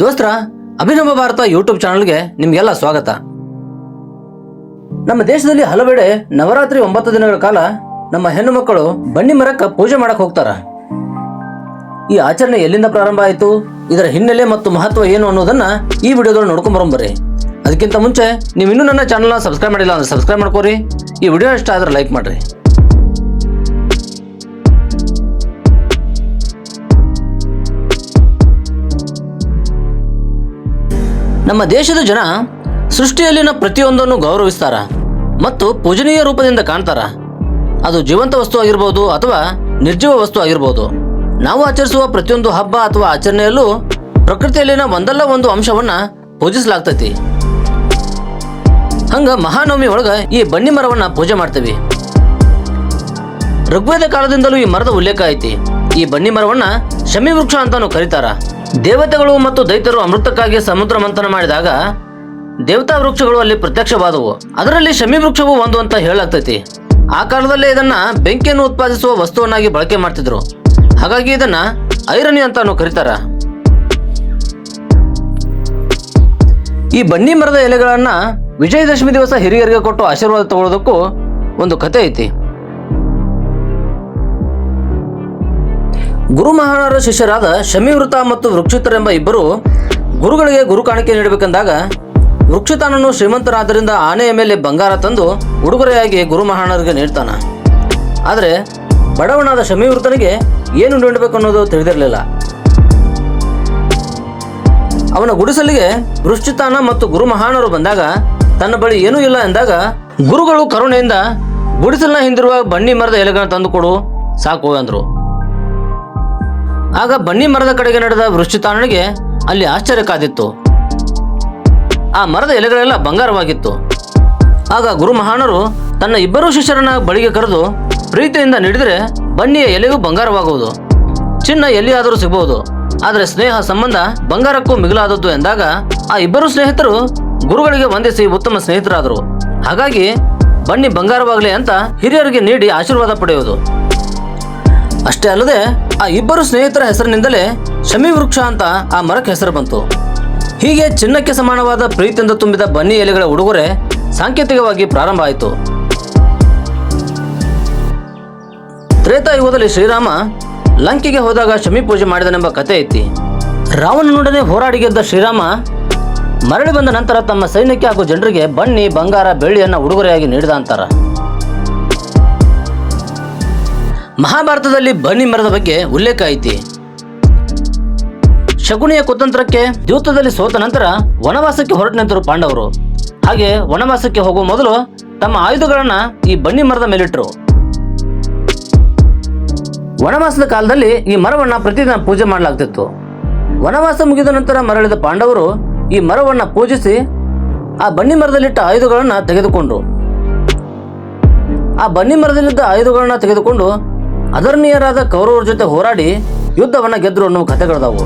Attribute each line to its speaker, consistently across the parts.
Speaker 1: ದೋಸ್ತರ, ಅಭಿನವ ಭಾರತ ಯೂಟ್ಯೂಬ್ ಚಾನಲ್ಗೆ ನಿಮಗೆಲ್ಲ ಸ್ವಾಗತ. ನಮ್ಮ ದೇಶದಲ್ಲಿ ಹಲವೆಡೆ ನವರಾತ್ರಿ ಒಂಬತ್ತು ದಿನಗಳ ಕಾಲ ನಮ್ಮ ಹೆಣ್ಣು ಮಕ್ಕಳು ಬನ್ನಿ ಮರಕ್ಕೆ ಪೂಜೆ ಮಾಡಕ್ ಹೋಗ್ತಾರ. ಈ ಆಚರಣೆ ಎಲ್ಲಿಂದ ಪ್ರಾರಂಭ ಆಯಿತು, ಇದರ ಹಿನ್ನೆಲೆ ಮತ್ತು ಮಹತ್ವ ಏನು ಅನ್ನೋದನ್ನ ಈ ವಿಡಿಯೋದಲ್ಲಿ ನೋಡ್ಕೊಂಡ್ ಅದಕ್ಕಿಂತ ಮುಂಚೆ ನೀವು ಇನ್ನೂ ನನ್ನ ಚಾನಲ್ನ ಸಬ್ಸ್ಕ್ರೈಬ್ ಮಾಡಿಲ್ಲ ಅಂದ್ರೆ ಸಬ್ಸ್ಕ್ರೈಬ್ ಮಾಡ್ಕೋರಿ. ಈ ವಿಡಿಯೋ ಇಷ್ಟ ಆದ್ರೆ ಲೈಕ್ ಮಾಡ್ರಿ. ನಮ್ಮ ದೇಶದ ಜನ ಸೃಷ್ಟಿಯಲ್ಲಿನ ಪ್ರತಿಯೊಂದನ್ನು ಗೌರವಿಸ್ತಾರ ಮತ್ತು ಪೂಜನೀಯ ರೂಪದಿಂದ ಕಾಣ್ತಾರ. ಅದು ಜೀವಂತ ವಸ್ತು ಆಗಿರ್ಬೋದು ಅಥವಾ ನಿರ್ಜೀವ ವಸ್ತು ಆಗಿರ್ಬೋದು. ನಾವು ಆಚರಿಸುವ ಪ್ರತಿಯೊಂದು ಹಬ್ಬ ಅಥವಾ ಆಚರಣೆಯಲ್ಲೂ ಪ್ರಕೃತಿಯಲ್ಲಿನ ಒಂದಲ್ಲ ಒಂದು ಅಂಶವನ್ನ ಪೂಜಿಸಲಾಗ್ತೈತಿ. ಹಂಗ ಮಹಾನವಮಿ ಒಳಗ ಈ ಬನ್ನಿ ಮರವನ್ನ ಪೂಜೆ ಮಾಡ್ತೀವಿ. ಋಗ್ವೇದ ಕಾಲದಿಂದಲೂ ಈ ಮರದ ಉಲ್ಲೇಖ ಐತಿ. ಈ ಬನ್ನಿ ಮರವನ್ನ ಶಮಿ ವೃಕ್ಷ ಅಂತಾನು ಕರೀತಾರ. ದೇವತೆಗಳು ಮತ್ತು ದೈತ್ಯರು ಅಮೃತಕ್ಕಾಗಿ ಸಮುದ್ರ ಮಂಥನ ಮಾಡಿದಾಗ ದೇವತಾ ವೃಕ್ಷಗಳು ಅಲ್ಲಿ ಪ್ರತ್ಯಕ್ಷವಾದವು. ಅದರಲ್ಲಿ ಶಮಿ ವೃಕ್ಷವು ಒಂದು ಅಂತ ಹೇಳಲಾಗ್ತೈತಿ. ಆ ಕಾಲದಲ್ಲಿ ಇದನ್ನ ಬೆಂಕಿಯನ್ನು ಉತ್ಪಾದಿಸುವ ವಸ್ತುವನ್ನಾಗಿ ಬಳಕೆ ಮಾಡ್ತಿದ್ರು. ಹಾಗಾಗಿ ಇದನ್ನ ಐರಣಿ ಅಂತಾನು ಕರೀತಾರ. ಈ ಬನ್ನಿ ಮರದ ಎಲೆಗಳನ್ನ ವಿಜಯದಶಮಿ ದಿವಸ ಹಿರಿಯರಿಗೆ ಕೊಟ್ಟು ಆಶೀರ್ವಾದ ತಗೊಳ್ಳೋದಕ್ಕೂ ಒಂದು ಕತೆ ಐತಿ. ಗುರು ಮಹಾರಾಜರ ಶಿಷ್ಯರಾದ ಶಮಿವೃತ ಮತ್ತು ವೃಕ್ಷಿತರೆಂಬ ಇಬ್ಬರು ಗುರುಗಳಿಗೆ ಗುರು ಕಾಣಿಕೆ ನೀಡಬೇಕೆಂದಾಗ ವೃಕ್ಷಿತನನ್ನು ಶ್ರೀಮಂತರಾದ್ದರಿಂದ ಆನೆಯ ಮೇಲೆ ಬಂಗಾರ ತಂದು ಉಡುಗೊರೆಯಾಗಿ ಗುರು ಮಹಾರಾಜರಿಗೆ ನೀಡ್ತಾನ. ಆದರೆ ಬಡವನಾದ ಶಮಿವೃತನಿಗೆ ಏನು ನೀಡಬೇಕು ಅನ್ನೋದು ತಿಳಿದಿರಲಿಲ್ಲ. ಅವನ ಗುಡಿಸಲಿಗೆ ವೃಕ್ಷಿತಾನ ಮತ್ತು ಗುರು ಮಹಾನರು ಬಂದಾಗ ತನ್ನ ಬಳಿ ಏನೂ ಇಲ್ಲ ಎಂದಾಗ ಗುರುಗಳು ಕರುಣೆಯಿಂದ ಗುಡಿಸಲಿನ ಹಿಂದಿರುವ ಬನ್ನಿ ಮರದ ಎಲೆಗಳನ್ನು ತಂದುಕೊಡು ಸಾಕು ಅಂದ್ರು. ಆಗ ಬನ್ನಿ ಮರದ ಕಡೆಗೆ ನಡೆದ ವೃಷ್ಟಿತಾನನಿಗೆ ಅಲ್ಲಿ ಆಶ್ಚರ್ಯ ಕಾದಿತ್ತು. ಆ ಮರದ ಎಲೆಗಳೆಲ್ಲ ಬಂಗಾರವಾಗಿತ್ತು. ಆಗ ಗುರು ಮಹಾನರು ತನ್ನ ಇಬ್ಬರು ಶಿಷ್ಯರನ್ನ ಬಳಿಗೆ ಕರೆದು ಪ್ರೀತಿಯಿಂದ ನೀಡಿದರೆ ಬನ್ನಿಯ ಎಲೆಗೂ ಬಂಗಾರವಾಗುವುದು. ಚಿನ್ನ ಎಲ್ಲಿಯಾದರೂ ಸಿಗಬಹುದು. ಆದರೆ ಸ್ನೇಹ ಸಂಬಂಧ ಬಂಗಾರಕ್ಕೂ ಮಿಗಿಲಾದದ್ದು ಎಂದಾಗ ಆ ಇಬ್ಬರು ಸ್ನೇಹಿತರು ಗುರುಗಳಿಗೆ ವಂದಿಸಿ ಉತ್ತಮ ಸ್ನೇಹಿತರಾದರು. ಹಾಗಾಗಿ ಬನ್ನಿ ಬಂಗಾರವಾಗಲಿ ಅಂತ ಹಿರಿಯರಿಗೆ ನೀಡಿ ಆಶೀರ್ವಾದ ಪಡೆಯುವುದು. ಅಷ್ಟೇ ಅಲ್ಲದೆ ಆ ಇಬ್ಬರು ಸ್ನೇಹಿತರ ಹೆಸರಿನಿಂದಲೇ ಶಮಿ ವೃಕ್ಷ ಅಂತ ಆ ಮರಕ್ಕೆ ಹೆಸರು ಬಂತು. ಹೀಗೆ ಚಿನ್ನಕ್ಕೆ ಸಮಾನವಾದ ಪ್ರೀತಿಯಿಂದ ತುಂಬಿದ ಬನ್ನಿ ಎಲೆಗಳ ಉಡುಗೊರೆ ಸಾಂಕೇತಿಕವಾಗಿ ಪ್ರಾರಂಭ ಆಯಿತು. ತ್ರೇತಾಯುಗದಲ್ಲಿ ಶ್ರೀರಾಮ ಲಂಕೆಗೆ ಹೋದಾಗ ಶಮಿ ಪೂಜೆ ಮಾಡಿದನೆಂಬ ಕಥೆ ಐತಿ. ರಾವಣನೊಡನೆ ಹೋರಾಡಿ ಗೆದ್ದ ಶ್ರೀರಾಮ ಮರಳಿ ಬಂದ ನಂತರ ತಮ್ಮ ಸೈನ್ಯಕ್ಕೆ ಹಾಗೂ ಜನರಿಗೆ ಬನ್ನಿ, ಬಂಗಾರ, ಬೆಳ್ಳಿಯನ್ನು ಉಡುಗೊರೆಯಾಗಿ ನೀಡಿದ ಅಂತಾರ. ಮಹಾಭಾರತದಲ್ಲಿ ಬನ್ನಿ ಮರದ ಬಗ್ಗೆ ಉಲ್ಲೇಖ ಐತಿ. ಶಕುನಿಯ ಕುತಂತ್ರಕ್ಕೆ ದ್ಯೂತದಲ್ಲಿ ಸೋತ ನಂತರ ವನವಾಸಕ್ಕೆ ಹೊರಟು ನಿಂತರು ಪಾಂಡವರು. ಹಾಗೆ ವನವಾಸಕ್ಕೆ ಹೋಗುವ ಮೊದಲು ತಮ್ಮ ಆಯುಧಗಳನ್ನ ಈ ಬನ್ನಿ ಮರದ ಮೇಲಿಟ್ಟರು ವನವಾಸದ ಕಾಲದಲ್ಲಿ ಈ ಮರವನ್ನ ಪ್ರತಿದಿನ ಪೂಜೆ ಮಾಡಲಾಗ್ತಿತ್ತು. ವನವಾಸ ಮುಗಿದ ನಂತರ ಮರಳಿದ ಪಾಂಡವರು ಈ ಮರವನ್ನ ಪೂಜಿಸಿ ಆ ಬನ್ನಿ ಮರದಲ್ಲಿಟ್ಟ ಆಯುಧಗಳನ್ನ ತೆಗೆದುಕೊಂಡ್ರು. ಆ ಬನ್ನಿ ಮರದಲ್ಲಿದ್ದ ಆಯುಧಗಳನ್ನ ತೆಗೆದುಕೊಂಡು ಅಧರ್ಮೀಯರಾದ ಕೌರವರ ಜೊತೆ ಹೋರಾಡಿ ಯುದ್ಧವನ್ನ ಗೆದ್ರು ಅನ್ನೋ ಕಥೆಗಳದಾವು.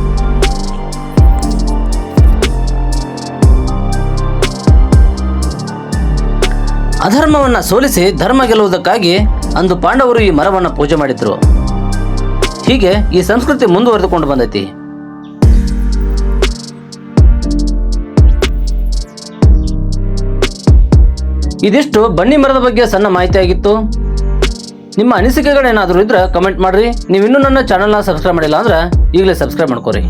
Speaker 1: ಅಧರ್ಮವನ್ನ ಸೋಲಿಸಿ ಧರ್ಮ ಗೆಲ್ಲುವುದಕ್ಕಾಗಿ ಅಂದು ಪಾಂಡವರು ಈ ಮರವನ್ನ ಪೂಜೆ ಮಾಡಿದ್ರು. ಹೀಗೆ ಈ ಸಂಸ್ಕೃತಿ ಮುಂದುವರೆದುಕೊಂಡು ಬಂದೈತಿ. ಇದಿಷ್ಟು ಬನ್ನಿ ಮರದ ಬಗ್ಗೆ ಸಣ್ಣ ಮಾಹಿತಿ ಆಗಿತ್ತು ನಿಮ್ಮ ಅನಿಸಿಕೆಗಳೇನಾದರೂ ಇದ್ರೆ ಕಮೆಂಟ್ ಮಾಡ್ರಿ. ನೀವು ಇನ್ನೂ ನನ್ನ ಚಾನಲ್ನ ಸಬ್ಸ್ಕ್ರೈಬ್ ಮಾಡಿಲ್ಲ ಅಂದ್ರೆ ಈಗಲೇ ಸಬ್ಸ್ಕ್ರೈಬ್ ಮಾಡ್ಕೋರಿ.